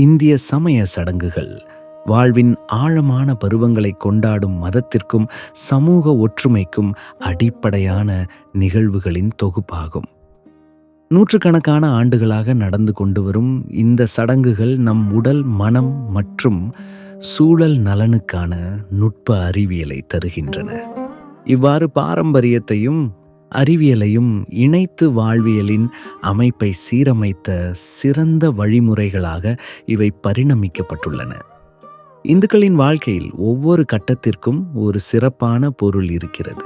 இந்திய சமய சடங்குகள். வாழ்வின் ஆழமான பருவங்களை கொண்டாடும் மதத்திற்கும் சமூக ஒற்றுமைக்கும் அடிப்படையான நிகழ்வுகளின் தொகுப்பாகும். நூற்றுக்கணக்கான ஆண்டுகளாக நடந்து கொண்டு வரும் இந்த சடங்குகள் நம் உடல் மனம் மற்றும் சூழல் நலனுக்கான நுட்ப அறிவியலை தருகின்றன. இவ்வாறு பாரம்பரியத்தையும் அறிவியலையும் இணைத்து வாழ்வியலின் அமைப்பை சீரமைத்த சிறந்த வழிமுறைகளாக இவை பரிணமிக்கப்பட்டுள்ளன. இந்துக்களின் வாழ்க்கையில் ஒவ்வொரு கட்டத்திற்கும் ஒரு சிறப்பான பொருள் இருக்கிறது.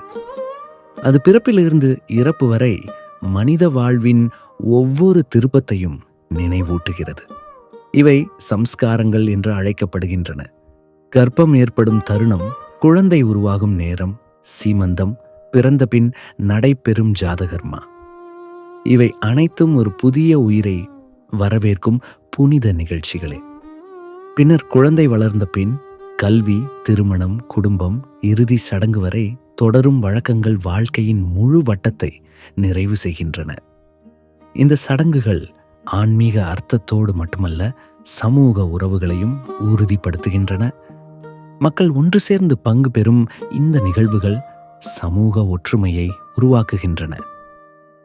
அது பிறப்பிலிருந்து இறப்பு வரை மனித வாழ்வின் ஒவ்வொரு திருப்பத்தையும் நினைவூட்டுகிறது. இவை சம்ஸ்காரங்கள் என்று அழைக்கப்படுகின்றன. கர்ப்பம் ஏற்படும் தருணம் குழந்தை உருவாகும் நேரம் சீமந்தம் பிறந்த பின் நடைபெறும் ஜாதகர்மா. இவை அனைத்தும் ஒரு புதிய உயிரை வரவேற்கும் புனித நிகழ்ச்சிகளே. பின்னர் குழந்தை வளர்ந்த பின் கல்வி திருமணம் குடும்பம் இறுதி சடங்கு வரை தொடரும் வழக்கங்கள் வாழ்க்கையின் முழு வட்டத்தை நிறைவு செய்கின்றன. இந்த சடங்குகள் ஆன்மீக அர்த்தத்தோடு மட்டுமல்ல சமூக உறவுகளையும் உறுதிப்படுத்துகின்றன. மக்கள் ஒன்று சேர்ந்து பங்கு பெறும் இந்த நிகழ்வுகள் சமூக ஒற்றுமையை உருவாக்குகின்றன.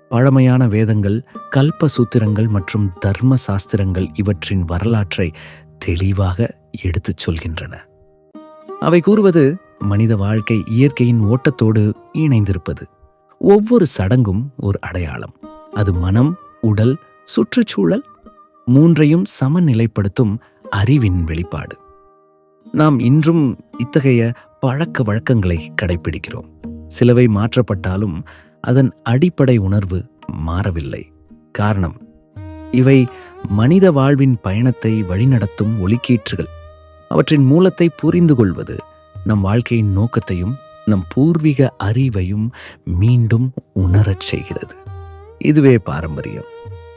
பழமையான வேதங்கள் கல்ப சூத்திரங்கள் மற்றும் தர்ம சாஸ்திரங்கள் இவற்றின் வரலாற்றை தெளிவாக எடுத்துச் சொல்கின்றன. அவை கூறுவது மனித வாழ்க்கை இயற்கையின் ஓட்டத்தோடு இணைந்திருப்பது. ஒவ்வொரு சடங்கும் ஒரு அடையாளம். அது மனம் உடல் சுற்றுச்சூழல் மூன்றையும் சமநிலைப்படுத்தும் அறிவின் வெளிப்பாடு. நாம் இன்றும் இத்தகைய பழக்க வழக்கங்களை கடைபிடிக்கிறோம் சிலவை மாற்றப்பட்டாலும் அதன் அடிப்படை உணர்வு மாறவில்லை. காரணம் இவை மனித வாழ்வின் பயணத்தை வழிநடத்தும் ஒளிக்கீற்றுகள் அவற்றின் மூலத்தை புரிந்து கொள்வது நம் வாழ்க்கையின் நோக்கத்தையும் நம் பூர்வீக அறிவையும் மீண்டும் உணரச் செய்கிறது. இதுவே பாரம்பரியம்.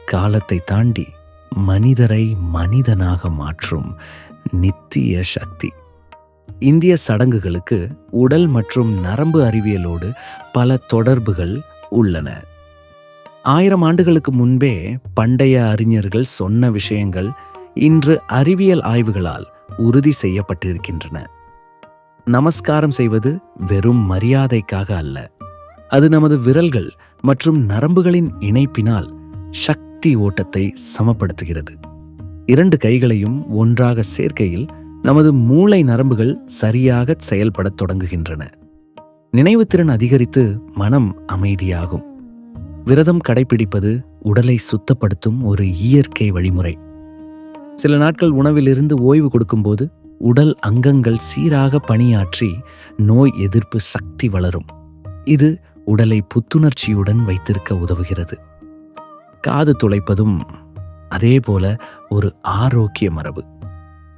காலத்தை தாண்டி மனிதரை மனிதனாக மாற்றும் நித்திய சக்தி. இந்திய சடங்குகளுக்கு உடல் மற்றும் நரம்பு அறிவியலோடு பல தொடர்புகள் உள்ளன. ஆயிரம் ஆண்டுகளுக்கு முன்பே பண்டைய அறிஞர்கள் சொன்ன விஷயங்கள் இன்று அறிவியல் ஆய்வுகளால் உறுதி செய்யப்பட்டிருக்கின்றன. நமஸ்காரம் செய்வது வெறும் மரியாதைக்காக அல்ல. அது நமது விரல்கள் மற்றும் நரம்புகளின் இணைப்பினால் சக்தி ஓட்டத்தை சமப்படுத்துகிறது. இரண்டு கைகளையும் ஒன்றாக சேர்க்கையில் நமது மூளை நரம்புகள் சரியாக செயல்படத் தொடங்குகின்றன. நினைவுத்திறன் அதிகரித்து மனம் அமைதியாகும். விரதம் கடைபிடிப்பது உடலை சுத்தப்படுத்தும் ஒரு இயற்கை வழிமுறை. சில நாட்கள் உணவிலிருந்து ஓய்வு கொடுக்கும்போது உடல் அங்கங்கள் சீராக பணியாற்றி நோய் எதிர்ப்பு சக்தி வளரும். இது உடலை புத்துணர்ச்சியுடன் வைத்திருக்க உதவுகிறது. காது துளைப்பதும் அதேபோல ஒரு ஆரோக்கிய மரபு.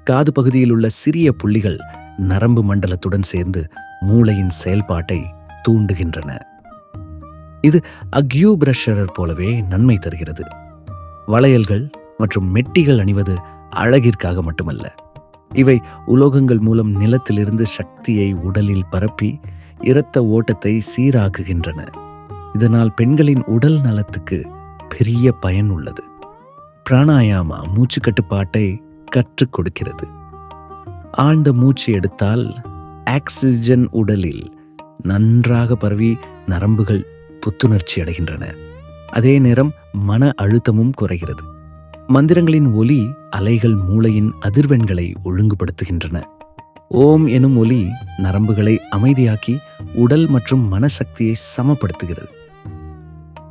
காது பகுதியில் உள்ள சிறிய புள்ளிகள் நரம்பு மண்டலத்துடன் சேர்ந்து மூளையின் செயல்பாட்டை தூண்டுகின்றன. இது அக்யூ பிரஷரர் போலவே நன்மை தருகிறது. வளையல்கள் மற்றும் மெட்டிகள் அணிவது அழகிற்காக மட்டுமல்ல. இவை உலோகங்கள் மூலம் நிலத்திலிருந்து சக்தியை உடலில் பரப்பி இரத்த ஓட்டத்தை சீராக்குகின்றன. இதனால் பெண்களின் உடல் நலத்துக்கு பெரிய பயன் உள்ளது. பிராணாயாமா மூச்சு கட்டுப்பாட்டை கற்றுக் கொடுக்கிறது. ஆழ்ந்த மூச்சு எடுத்தால் ஆக்சிஜன் உடலில் நன்றாக பரவி நரம்புகள் புத்துணர்ச்சி அடைகின்றன. அதே நேரம் மன அழுத்தமும் குறைகிறது. மந்திரங்களின் ஒலி அலைகள் மூளையின் அதிர்வெண்களை ஒழுங்குபடுத்துகின்றன. ஓம் எனும் ஒலி நரம்புகளை அமைதியாக்கி உடல் மற்றும் மனசக்தியை சமப்படுத்துகிறது.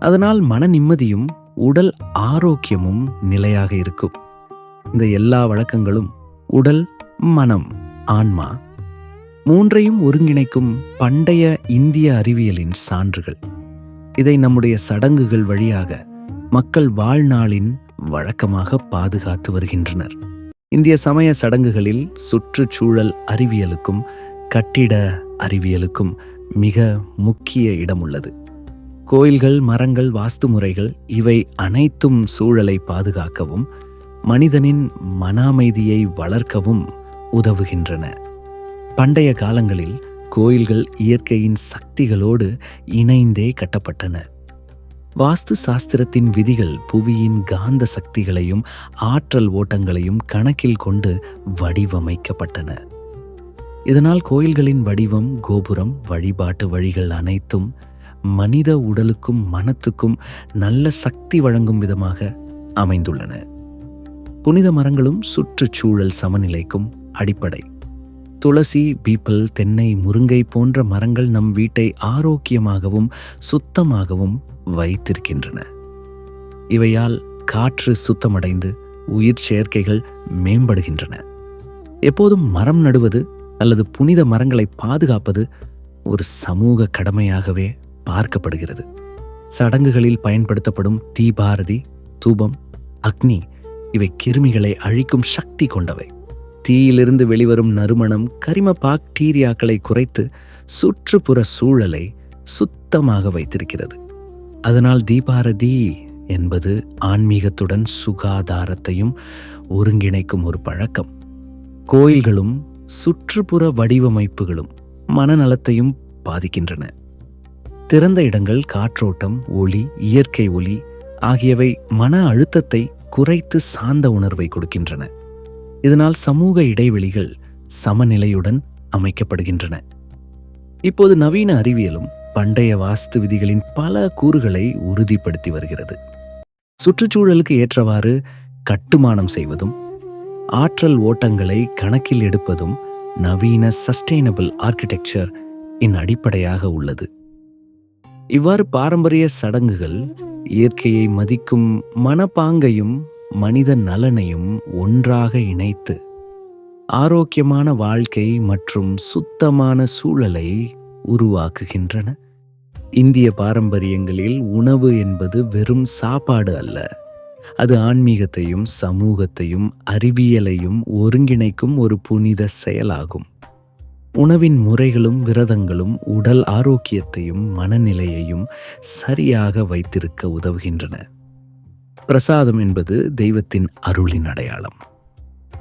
அதனால் மன நிம்மதியும் உடல் ஆரோக்கியமும் நிலையாக இருக்கும். இந்த எல்லா வழக்கங்களும் உடல் மனம் ஆன்மா மூன்றையும் ஒருங்கிணைக்கும் பண்டைய இந்திய அறிவியலின் சான்றுகள். இதை நம்முடைய சடங்குகள் வழியாக மக்கள் வாழ்நாளின் வழக்கமாக பாதுகாத்து வருகின்றனர். இந்திய சமய சடங்குகளில் சுற்றுச்சூழல் அறிவியலுக்கும் கட்டிட அறிவியலுக்கும் மிக முக்கிய இடம் உள்ளது கோயில்கள் மரங்கள் வாஸ்து முறைகள் இவை அனைத்தும் சூழலை பாதுகாக்கவும் மனிதனின் மன அமைதியை வளர்க்கவும் உதவுகின்றன. பண்டைய காலங்களில் கோயில்கள் இயற்கையின் சக்திகளோடு இணைந்தே கட்டப்பட்டன. வாஸ்து சாஸ்திரத்தின் விதிகள் புவியின் காந்த சக்திகளையும் ஆற்றல் ஓட்டங்களையும் கணக்கில் கொண்டு வடிவமைக்கப்பட்டன. இதனால் கோயில்களின் வடிவம் கோபுரம் வழிபாட்டு வழிகள் அனைத்தும் மனித உடலுக்கும் மனத்துக்கும் நல்ல சக்தி வழங்கும் விதமாக அமைந்துள்ளன. புனித மரங்களும் சுற்றுச்சூழல் சமநிலைக்கும் அடிப்படை. துளசி பீப்பிள் தென்னை முருங்கை போன்ற மரங்கள் நம் வீட்டை ஆரோக்கியமாகவும் சுத்தமாகவும் வைத்திருக்கின்றன. இவையால் காற்று சுத்தமடைந்து உயிர் சேர்க்கைகள் மேம்படுகின்றன. எப்போதும் மரம் நடுவது அல்லது புனித மரங்களை பாதுகாப்பது ஒரு சமூக கடமையாகவே பார்க்கப்படுகிறது. சடங்குகளில் பயன்படுத்தப்படும் தீபாரதி தூபம் அக்னி இவை கிருமிகளை அழிக்கும் சக்தி கொண்டவை. தீயிலிருந்து வெளிவரும் நறுமணம் கரிம பாக்டீரியாக்களை குறைத்து சுற்றுப்புற சூழலை சுத்தமாக வைத்திருக்கிறது. அதனால் தீபாரதி என்பது ஆன்மீகத்துடன் சுகாதாரத்தையும் ஒருங்கிணைக்கும் ஒரு பழக்கம். கோயில்களும் சுற்றுப்புற வடிவமைப்புகளும் மனநலத்தையும் பாதிக்கின்றன. திறந்த இடங்கள் காற்றோட்டம் ஒளி இயற்கை ஒளி ஆகியவை மன அழுத்தத்தை குறைத்து சாந்த உணர்வை கொடுக்கின்றன. இதனால் சமூக இடைவெளிகள் சமநிலையுடன் அமைக்கப்படுகின்றன. இப்போது நவீன அறிவியலும் பண்டைய வாஸ்து விதிகளின் பல கூறுகளை உறுதிப்படுத்தி வருகிறது. சுற்றுச்சூழலுக்கு ஏற்றவாறு கட்டுமானம் செய்வதும் ஆற்றல் ஓட்டங்களை கணக்கில் எடுப்பதும் நவீன சஸ்டெயினபிள் ஆர்கிடெக்சர் இன் அடிப்படையாக உள்ளது. இவ்வாறு பாரம்பரிய சடங்குகள் இயற்கையை மதிக்கும் மனப்பாங்கையும் மனித நலனையும் ஒன்றாக இணைத்து ஆரோக்கியமான வாழ்க்கை மற்றும் சுத்தமான சூழலை உருவாக்குகின்றன. இந்திய பாரம்பரியங்களில் உணவு என்பது வெறும் சாப்பாடு அல்ல. அது ஆன்மீகத்தையும் சமூகத்தையும் அறிவியலையும் ஒருங்கிணைக்கும் ஒரு புனித செயலாகும். உணவின் முறைகளும் விரதங்களும் உடல் ஆரோக்கியத்தையும் மனநிலையையும் சரியாக வைத்திருக்க உதவுகின்றன. பிரசாதம் என்பது தெய்வத்தின் அருளின் அடையாளம்.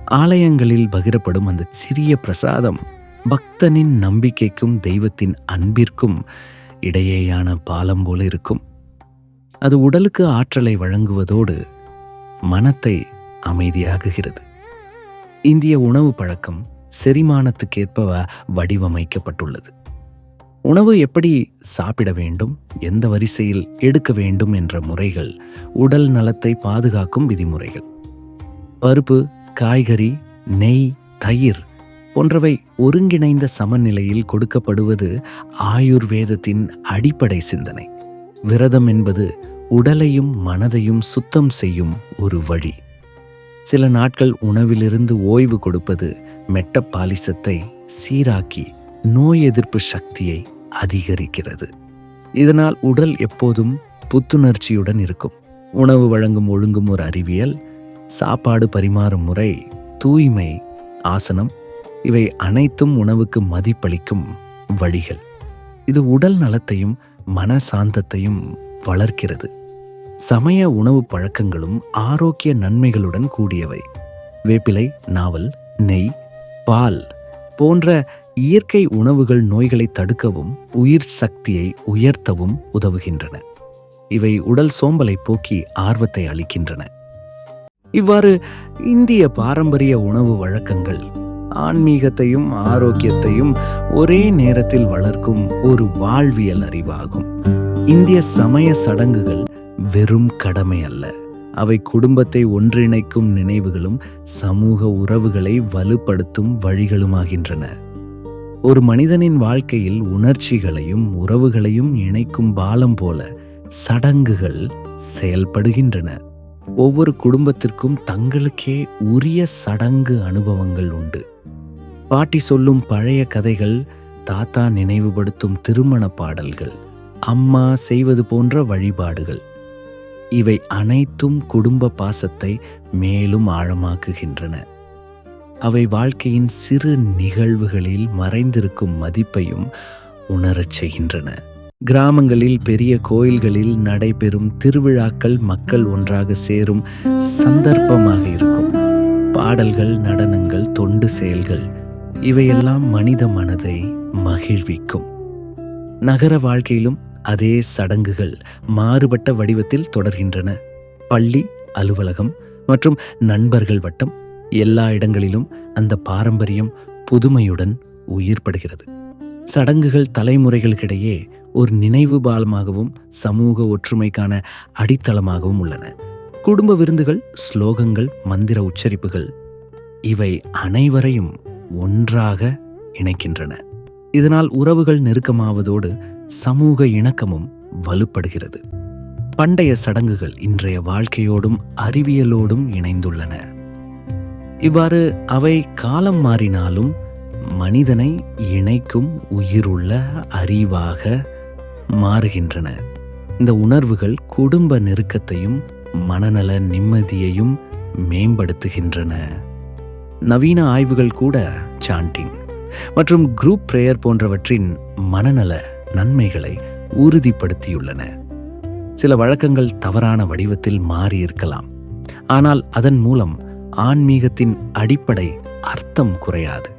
ஆலயங்களில் பகிரப்படும் அந்த சிறிய பிரசாதம் பக்தனின் நம்பிக்கைக்கும் தெய்வத்தின் அன்பிற்கும் இடையேயான பாலம் போல இருக்கும். அது உடலுக்கு ஆற்றலை வழங்குவதோடு மனத்தை அமைதியாகுகிறது இந்திய உணவு பழக்கம் செரிமானத்துக்கேற்ப வடிவமைக்கப்பட்டுள்ளது. உணவு எப்படி சாப்பிட வேண்டும் எந்த வரிசையில் எடுக்க வேண்டும் என்ற முறைகள் உடல் நலத்தை பாதுகாக்கும் விதிமுறைகள். பருப்பு காய்கறி நெய் தயிர் போன்றவை ஒருங்கிணைந்த சமநிலையில் கொடுக்கப்படுவது ஆயுர்வேதத்தின் அடிப்படை சிந்தனை. விரதம் என்பது உடலையும் மனதையும் சுத்தம் செய்யும் ஒரு வழி. சில நாட்கள் உணவிலிருந்து ஓய்வு கொடுப்பது மெட்டபாலிசத்தை சீராக்கி நோய் எதிர்ப்பு சக்தியை அதிகரிக்கிறது. இதனால் உடல் எப்போதும் புத்துணர்ச்சியுடன் இருக்கும். உணவு வழங்கும் ஒழுங்கும் ஒரு அறிவியல் சாப்பாடு பரிமாறும் முறை தூய்மை ஆசனம் இவை அனைத்தும் உணவுக்கு மதிப்பளிக்கும் வழிகள். இது உடல் நலத்தையும் மன சாந்தத்தையும் வளர்க்கிறது. சமய உணவு பழக்கங்களும் ஆரோக்கிய நன்மைகளுடன் கூடியவை. வேப்பிலை நாவல் நெய் பால் போன்ற இயற்கை உணவுகள் நோய்களை தடுக்கவும் உயிர் சக்தியை உயர்த்தவும் உதவுகின்றன. இவை உடல் சோம்பலை போக்கி ஆர்வத்தை அளிக்கின்றன. இவ்வாறு இந்திய பாரம்பரிய உணவு வழக்கங்கள் ஆன்மீகத்தையும் ஆரோக்கியத்தையும் ஒரே நேரத்தில் வளர்க்கும் ஒரு வாழ்வியல் அறிவாகும். இந்திய சமய சடங்குகள் வெறும் கடமை அல்ல. அவை குடும்பத்தை ஒன்றிணைக்கும் நினைவுகளும் சமூக உறவுகளை வலுப்படுத்தும் வழிகளுமாகின்றன. ஒரு மனிதனின் வாழ்க்கையில் உணர்ச்சிகளையும் உறவுகளையும் இணைக்கும் பாலம் போல சடங்குகள் செயல்படுகின்றன. ஒவ்வொரு குடும்பத்திற்கும் தங்களுக்கே உரிய சடங்கு அனுபவங்கள் உண்டு. பாட்டி சொல்லும் பழைய கதைகள் தாத்தா நினைவுபடுத்தும் திருமண பாடல்கள் அம்மா செய்வது போன்ற வழிபாடுகள் இவை அனைத்தும் குடும்ப பாசத்தை மேலும் ஆழமாக்குகின்றன. அவை வாழ்க்கையின் சிறு நிகழ்வுகளில் மறைந்திருக்கும் மதிப்பையும் உணரச் செய்கின்றன. கிராமங்களில் பெரிய கோயில்களில் நடைபெறும் திருவிழாக்கள் மக்கள் ஒன்றாக சேரும் சந்தர்ப்பமாக இருக்கும். பாடல்கள் நடனங்கள் தொண்டு செயல்கள் இவையெல்லாம் மனித மனதை மகிழ்விக்கும். நகர வாழ்க்கையிலும் அதே சடங்குகள் மாறுபட்ட வடிவத்தில் தொடர்கின்றன. பள்ளி அலுவலகம் மற்றும் நண்பர்கள் வட்டம் எல்லா இடங்களிலும் அந்த பாரம்பரியம் புதுமையுடன் உயிர்ப்படுகிறது. சடங்குகள் தலைமுறைகளுக்கிடையே ஒரு நினைவு பாலமாகவும் சமூக ஒற்றுமைக்கான அடித்தளமாகவும் உள்ளன. குடும்ப விருந்துகள் ஸ்லோகங்கள் மந்திர உச்சரிப்புகள் இவை அனைவரையும் ஒன்றாக இணைக்கின்றன. இதனால் உறவுகள் நெருக்கமாவதோடு சமூக இணக்கமும் வலுப்படுகிறது. பண்டைய சடங்குகள் இன்றைய வாழ்க்கையோடும் அறிவியலோடும் இணைந்துள்ளன. இவ்வாறு அவை காலம் மாறினாலும் மனிதனை இணைக்கும் உயிருள்ள அறிவாக மாறுகின்றன. இந்த உணர்வுகள் குடும்ப நெருக்கத்தையும் மனநல நிம்மதியையும் மேம்படுத்துகின்றன. நவீன ஆய்வுகள் கூட சாண்டிங் மற்றும் குரூப் பிரேயர் போன்றவற்றின் மனநல நன்மைகளை உறுதிப்படுத்தியுள்ளன. சில வழக்கங்கள் தவறான வடிவத்தில் மாறியிருக்கலாம். ஆனால் அதன் மூலம் ஆன்மீகத்தின் அடிப்படை அர்த்தம் குறையாது.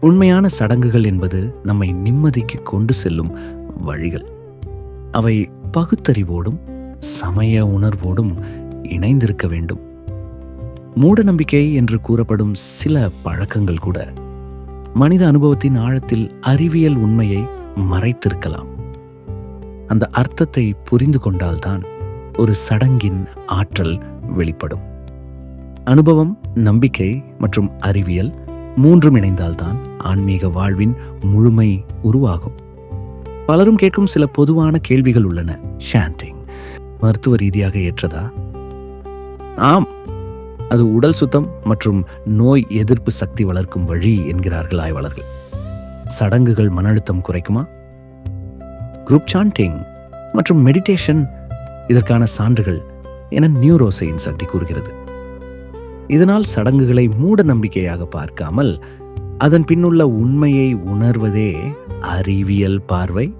உண்மையான சடங்குகள் என்பது நம்மை நிம்மதிக்கு கொண்டு செல்லும் வழிகள். அவை பகுத்தறிவோடும் சமய உணர்வோடும் இணைந்திருக்க வேண்டும். மூடநம்பிக்கை என்று கூறப்படும் சில பழக்கங்கள் கூட மனித அனுபவத்தின் ஆழத்தில் அறிவியல் உண்மையை மறைத்திருக்கலாம். அந்த அர்த்தத்தை புரிந்து கொண்டால்தான் ஒரு சடங்கின் ஆற்றல் வெளிப்படும். அனுபவம் நம்பிக்கை மற்றும் அறிவியல் மூன்றும் இணைந்தால்தான் ஆன்மீக வாழ்வின் முழுமை உருவாகும். பலரும் கேட்கும் சில பொதுவான கேள்விகள் உள்ளன. ஷாண்டிங் மருத்துவ ரீதியாக ஏற்றதா? ஆம். அது உடல் சுத்தம் மற்றும் நோய் எதிர்ப்பு சக்தி வளர்க்கும் வழி என்கிறார்கள் ஆய்வாளர்கள். சடங்குகள் மன அழுத்தம் குறைக்குமா? குரூப் சாண்டிங் மற்றும் மெடிடேஷன் இதற்கான சான்றுகள் என நியூரோ சயின்ஸ் அப்படி கூறுகிறது. இதனால் சடங்குகளை மூட நம்பிக்கையாக பார்க்காமல் அதன் பின்னுள்ள உண்மையை உணர்வதே அறிவியல் பார்வை.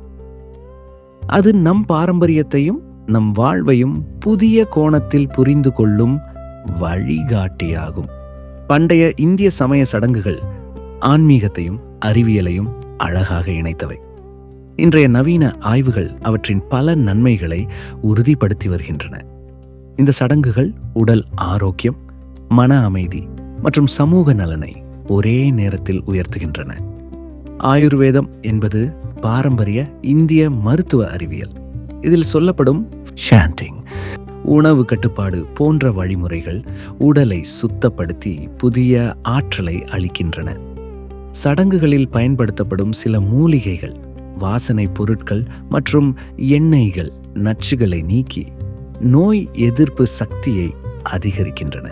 அது நம் பாரம்பரியத்தையும் நம் வாழ்வையும் புதிய கோணத்தில் புரிந்து கொள்ளும் வழிகாட்டியாகும். பண்டைய இந்திய சமய சடங்குகள் ஆன்மீகத்தையும் அறிவியலையும் அழகாக இணைத்தவை. இன்றைய நவீன ஆய்வுகள் அவற்றின் பல நன்மைகளை உறுதிப்படுத்தி வருகின்றன. இந்த சடங்குகள் உடல் ஆரோக்கியம் மன அமைதி மற்றும் சமூக நலனை ஒரே நேரத்தில் உயர்த்துகின்றன. ஆயுர்வேதம் என்பது பாரம்பரிய இந்திய மருத்துவ அறிவியல். இதில் சொல்லப்படும் ஷாண்டிங் உணவு கட்டுப்பாடு போன்ற வழிமுறைகள் உடலை சுத்தப்படுத்தி புதிய ஆற்றலை அளிக்கின்றன. சடங்குகளில் பயன்படுத்தப்படும் சில மூலிகைகள் வாசனை பொருட்கள் மற்றும் எண்ணெய்கள் நச்சுகளை நீக்கி நோய் எதிர்ப்பு சக்தியை அதிகரிக்கின்றன.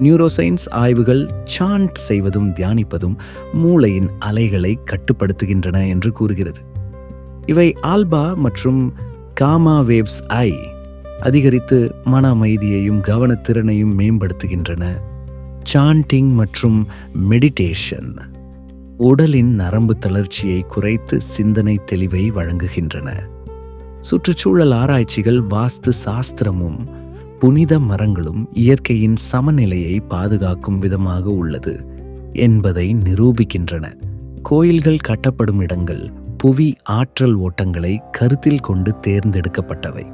நியூரோசைன்ஸ் ஆய்வுகள் சாண்ட் செய்வதும் தியானிப்பதும் மூளையின் அலைகளை கட்டுப்படுத்துகின்றன என்று கூறுகிறது. இவை ஆல்பா மற்றும் காமா வேவ்ஸ் ஐ அதிகரித்து மன அமைதியையும் கவனத்திறனையும் மேம்படுத்துகின்றன. சாண்டிங் மற்றும் மெடிடேஷன் உடலின் நரம்பு தளர்ச்சியை குறைத்து சிந்தனை தெளிவை வழங்குகின்றன. சுற்றுச்சூழல் ஆராய்ச்சிகள் வாஸ்து சாஸ்திரமும் புனித மரங்களும் இயற்கையின் சமநிலையை பாதுகாக்கும் விதமாக உள்ளது என்பதை நிரூபிக்கின்றன. கோயில்கள் கட்டப்படும் இடங்கள் புவி ஆற்றல் ஓட்டங்களை கருத்தில் கொண்டு தேர்ந்தெடுக்கப்பட்டவை.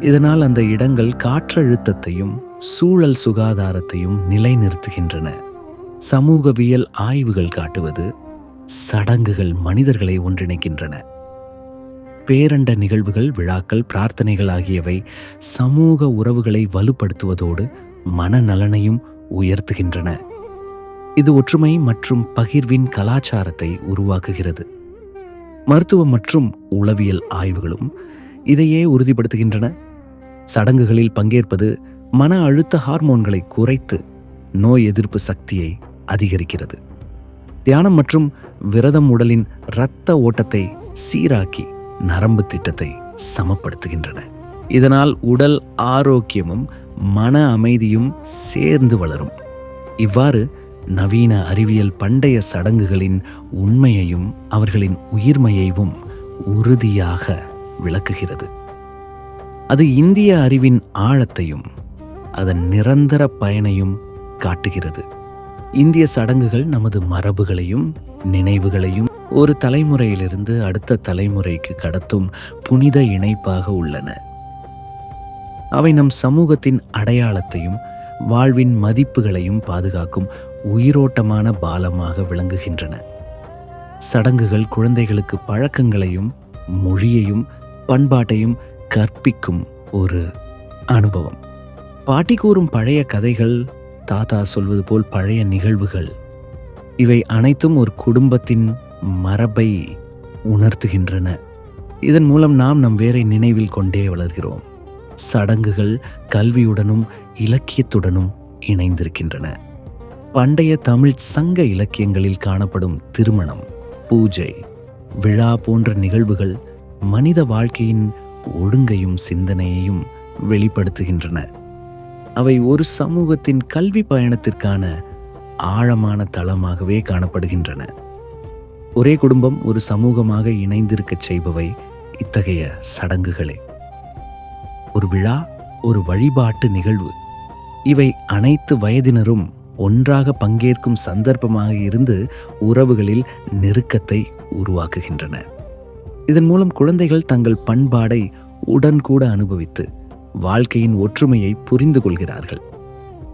இதனால் அந்த இடங்கள் காற்றழுத்தத்தையும் சூழல் சுகாதாரத்தையும் நிலைநிறுத்துகின்றன. சமூகவியல் ஆய்வுகள் காட்டுவது சடங்குகள் மனிதர்களை ஒன்றிணைக்கின்றன. பேரண்ட நிகழ்வுகள் விழாக்கள் பிரார்த்தனைகள் ஆகியவை சமூக உறவுகளை வலுப்படுத்துவதோடு மனநலனையும் உயர்த்துகின்றன. இது ஒற்றுமை மற்றும் பகிர்வின் கலாச்சாரத்தை உருவாக்குகிறது. மருத்துவம் மற்றும் உளவியல் ஆய்வுகளும் இதையே உறுதிப்படுத்துகின்றன. சடங்குகளில் பங்கேற்பது மன அழுத்த ஹார்மோன்களை குறைத்து நோய் எதிர்ப்பு சக்தியை அதிகரிக்கிறது. தியானம் மற்றும் விரதம் உடலின் இரத்த ஓட்டத்தை சீராக்கி நரம்பு திட்டத்தை சமப்படுத்துகின்றன. இதனால் உடல் ஆரோக்கியமும் மன அமைதியும் சேர்ந்து வளரும். இவ்வாறு நவீன அறிவியல் பண்டைய சடங்குகளின் உண்மையையும் அவர்களின் உயிர்மையையும் உறுதியாக விளக்குகிறது. அது இந்திய அறிவின் ஆழத்தையும் அதன் நிரந்தர பயனையும் காட்டுகிறது. இந்திய சடங்குகள் நமது மரபுகளையும் நினைவுகளையும் ஒரு தலைமுறையிலிருந்து அடுத்த தலைமுறைக்கு கடத்தும் புனித இணைப்பாக உள்ளன. அவை நம் சமூகத்தின் அடையாளத்தையும் வாழ்வின் மதிப்புகளையும் பாதுகாக்கும் உயிரோட்டமான பாலமாக விளங்குகின்றன. சடங்குகள் குழந்தைகளுக்கு பழக்கங்களையும் மொழியையும் பண்பாட்டையும் கற்பிக்கும் ஒரு அனுபவம். பாட்டி கூறும் பழைய கதைகள் தாத்தா சொல்வது போல் பழைய நிகழ்வுகள். இவை அனைத்தும் ஒரு குடும்பத்தின் மரபை உணர்த்துகின்றன. இதன் மூலம் நாம் நம் வேரை நினைவில் கொண்டே வளர்கிறோம். சடங்குகள் கல்வியுடனும் இலக்கியத்துடனும் இணைந்திருக்கின்றன. பண்டைய தமிழ் சங்க இலக்கியங்களில் காணப்படும் திருமணம் பூஜை விழா போன்ற நிகழ்வுகள் மனித வாழ்க்கையின் ஒழுங்கையும் சிந்தனையையும் வெளிப்படுத்துகின்றன. அவை ஒரு சமூகத்தின் கல்வி பயணத்திற்கான ஆழமான தளமாகவே காணப்படுகின்றன. ஒரே குடும்பம் ஒரு சமூகமாக இணைந்திருக்கச் செய்பவை இத்தகைய சடங்குகளே. ஒரு விழா ஒரு வழிபாட்டு நிகழ்வு. இவை அனைத்து வயதினரும் ஒன்றாக பங்கேற்கும் சந்தர்ப்பமாக இருந்து உறவுகளில் நெருக்கத்தை உருவாக்குகின்றன. இதன் மூலம் குழந்தைகள் தங்கள் பண்பாடை உடன்கூட அனுபவித்து வாழ்க்கையின் ஒற்றுமையை புரிந்து கொள்கிறார்கள்.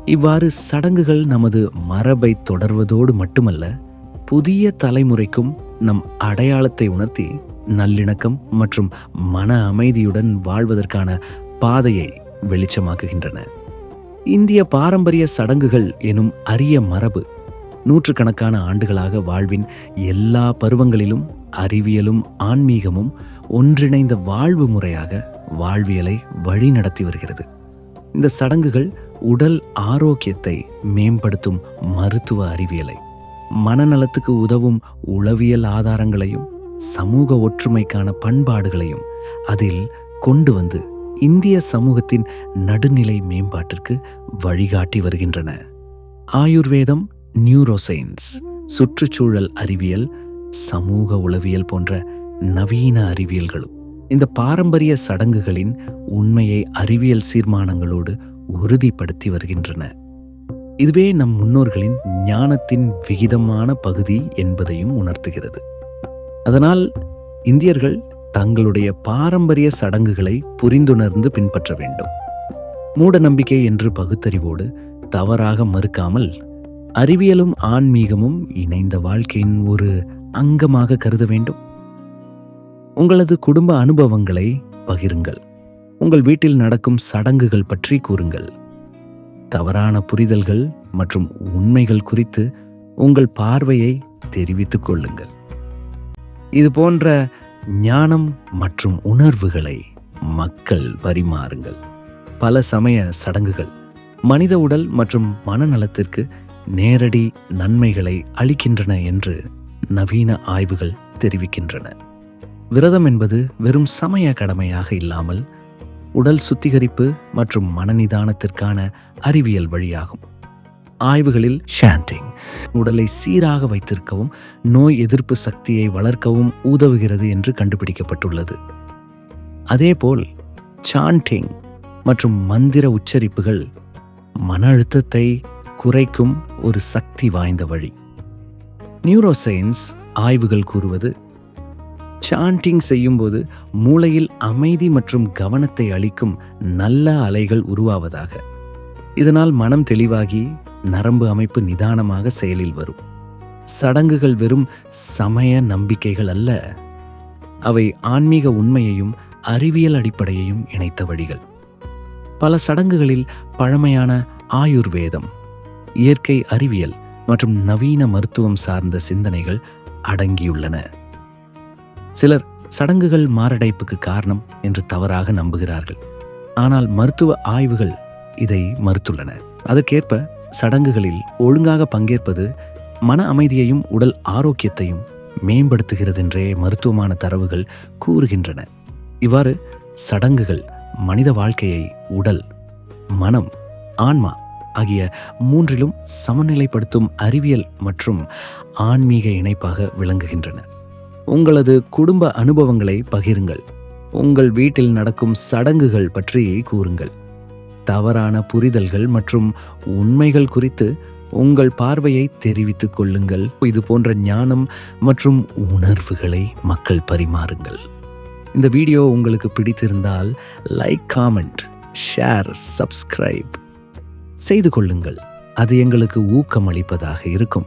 இவ்வாறு சடங்குகள் நமது மரபை தொடர்வதோடு மட்டுமல்ல புதிய தலைமுறைக்கும் நம் அடையாளத்தை உணர்த்தி நல்லிணக்கம் மற்றும் மன அமைதியுடன் வாழ்வதற்கான பாதையை வெளிச்சமாக்குகின்றன. இந்திய பாரம்பரிய சடங்குகள் எனும் அரிய மரபு நூற்றுக்கணக்கான ஆண்டுகளாக வாழ்வின் எல்லா பருவங்களிலும் அறிவியலும் ஆன்மீகமும் ஒன்றிணைந்த வாழ்வு முறையாக வாழ்வியலை வழிநடத்தி வருகிறது. இந்த சடங்குகள் உடல் ஆரோக்கியத்தை மேம்படுத்தும் மருத்துவ அறிவியலை மனநலத்துக்கு உதவும் உளவியல் ஆதாரங்களையும் சமூக ஒற்றுமைக்கான பண்பாடுகளையும் அதில் கொண்டு வந்து இந்திய சமூகத்தின் நடுநிலை மேம்பாட்டிற்கு வழிகாட்டி வருகின்றன. ஆயுர்வேதம் நியூரோசைன்ஸ் சுற்றுச்சூழல் அறிவியல் சமூக உளவியல் போன்ற நவீன அறிவியல்களும் இந்த பாரம்பரிய சடங்குகளின் உண்மையை அறிவியல் சீர்மானங்களோடு உறுதிப்படுத்தி வருகின்றன. இதுவே நம் முன்னோர்களின் ஞானத்தின் விகிதமான பகுதி என்பதையும் உணர்த்துகிறது. அதனால் இந்தியர்கள் தங்களுடைய பாரம்பரிய சடங்குகளை புரிந்துணர்ந்து பின்பற்ற வேண்டும். மூட நம்பிக்கை என்று பகுத்தறிவோடு தவறாக மறுக்காமல் அறிவியலும் ஆன்மீகமும் இணைந்த வாழ்க்கையின் ஒரு அங்கமாக கருத வேண்டும். உங்களது குடும்ப அனுபவங்களை பகிருங்கள். உங்கள் வீட்டில் நடக்கும் சடங்குகள் பற்றி கூறுங்கள். தவறான புரிதல்கள் மற்றும் உண்மைகள் குறித்து உங்கள் பார்வையை தெரிவித்துக் கொள்ளுங்கள். இது போன்ற ஞானம் மற்றும் உணர்வுகளை மக்கள் பரிமாறுங்கள். பல சமய சடங்குகள் மனித உடல் மற்றும் மனநலத்திற்கு நேரடி நன்மைகளை அளிக்கின்றன என்று நவீன ஆய்வுகள் தெரிவிக்கின்றன. விரதம் என்பது வெறும் சமய கடமையாக இல்லாமல் உடல் சுத்திகரிப்பு மற்றும் மனநிதானத்திற்கான அறிவியல் வழியாகும். ஆய்வுகளில் ஷாண்டிங் உடலை சீராக வைத்திருக்கவும் நோய் எதிர்ப்பு சக்தியை வளர்க்கவும் உதவுகிறது என்று கண்டுபிடிக்கப்பட்டுள்ளது. அதேபோல் சாண்டிங் மற்றும் மந்திர உச்சரிப்புகள் மன அழுத்தத்தை குறைக்கும் ஒரு சக்தி வாய்ந்த வழி. நியூரோசைன்ஸ் ஆய்வுகள் கூறுவது சாண்டிங் செய்யும்போது மூளையில் அமைதி மற்றும் கவனத்தை அளிக்கும் நல்ல அலைகள் உருவாவதாக. இதனால் மனம் தெளிவாகி நரம்பு அமைப்பு நிதானமாக செயலில் வரும். சடங்குகள் வெறும் சமய நம்பிக்கைகள் அல்ல. அவை ஆன்மீக உண்மையையும் அறிவியல் அடிப்படையையும் இணைத்த வழிகள். பல சடங்குகளில் பழமையான ஆயுர்வேதம் இயற்கை அறிவியல் மற்றும் நவீன மருத்துவம் சார்ந்த சிந்தனைகள் அடங்கியுள்ளன. சிலர் சடங்குகள் மாரடைப்புக்கு காரணம் என்று தவறாக நம்புகிறார்கள். ஆனால் மருத்துவ ஆய்வுகள் இதை மறுத்துள்ளன. அதற்கேற்ப சடங்குகளில் ஒழுங்காக பங்கேற்பது மன அமைதியையும் உடல் ஆரோக்கியத்தையும் மேம்படுத்துகிறதென்றே மருத்துவமான தரவுகள் கூறுகின்றன. இவ்வாறு சடங்குகள் மனித வாழ்க்கையை உடல் மனம் ஆன்மா ஆகிய மூன்றிலும் சமநிலைப்படுத்தும் அறிவியல் மற்றும் ஆன்மீக இணைப்பாக விளங்குகின்றன. உங்களது குடும்ப அனுபவங்களை பகிருங்கள். உங்கள் வீட்டில் நடக்கும் சடங்குகள் பற்றி கூறுங்கள். தவறான புரிதல்கள் மற்றும் உண்மைகள் குறித்து உங்கள் பார்வையை தெரிவித்துக் கொள்ளுங்கள். இது போன்ற ஞானம் மற்றும் உணர்வுகளை மக்கள் பரிமாறுங்கள். இந்த வீடியோ உங்களுக்கு பிடித்திருந்தால் லைக் காமெண்ட் ஷேர் சப்ஸ்கிரைப் செய்து கொள்ளுங்கள். அது எங்களுக்கு ஊக்கமளிப்பதாக இருக்கும்.